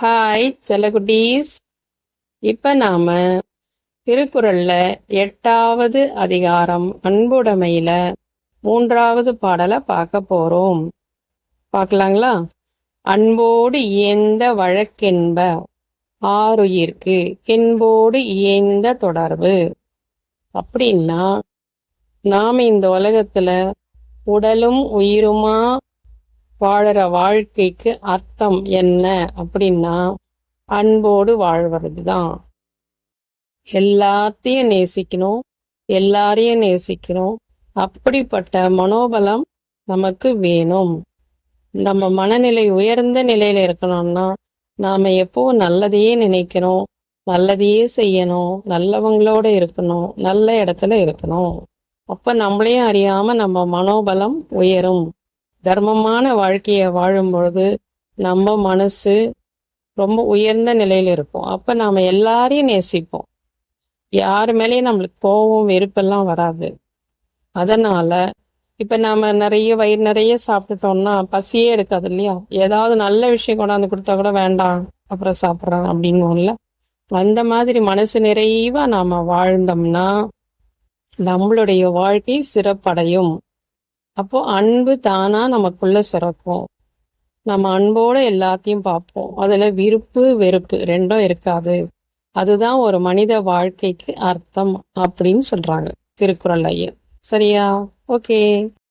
Hi செல்லகுட்டீஸ் இப்ப நாம திருக்குறள்ல எட்டாவது அதிகாரம் அன்புடைமையில மூன்றாவது பாடலை பார்க்க போறோம். பார்க்கலாங்களா? அன்போடு இயந்த வழக்கென்ப ஆறுயிர்க்கு என்போடு இயந்த தொடர்பு. அப்படின்னா நாம இந்த உலகத்துல உடலும் உயிருமா வாழற வாழ்க்கைக்கு அர்த்தம் என்ன அப்படின்னா அன்போடு வாழ்வது தான் எல்லாத்தையும் நேசிக்கணும் எல்லாரையும் நேசிக்கணும். அப்படிப்பட்ட மனோபலம் நமக்கு வேணும். நம்ம மனநிலை உயர்ந்த நிலையில இருக்கணும்னா நாம எப்போ நல்லதையே நினைக்கணும் நல்லதையே செய்யணும் நல்லவங்களோட இருக்கணும் நல்ல இடத்துல இருக்கணும். அப்ப நம்மளையும் அறியாம நம்ம மனோபலம் உயரும். தர்மமான வாழ்க்கையை வாழும் பொழுது நம்ம மனசு ரொம்ப உயர்ந்த நிலையில இருக்கும். அப்ப நாம எல்லாரையும் நேசிப்போம். யார் மேலேயும் நம்மளுக்கு கோபம் வெறுப்பெல்லாம் வராது. அதனால இப்ப நாம நிறைய வயிறு நிறைய சாப்பிட்டுட்டோம்னா பசியே எடுக்காது இல்லையா? ஏதாவது நல்ல விஷயம் கொண்டாந்து கொடுத்தா கூட வேண்டாம் அப்புறம் சாப்பிட்றோம் அப்படின்னும்ல. அந்த மாதிரி மனசு நிறைவா நாம வாழ்ந்தோம்னா நம்மளுடைய வாழ்க்கை சிறப்படையும். அப்போ அன்பு தானா நமக்குள்ள சுரக்கும் நம்ம அன்போட எல்லாத்தையும் பார்ப்போம். அதுல விருப்பு வெறுப்பு ரெண்டும் இருக்காது. அதுதான் ஒரு மனித வாழ்க்கைக்கு அர்த்தம் அப்படின்னு சொல்றாங்க. திருக்குறள் ஐயன் சரியா? ஓகே.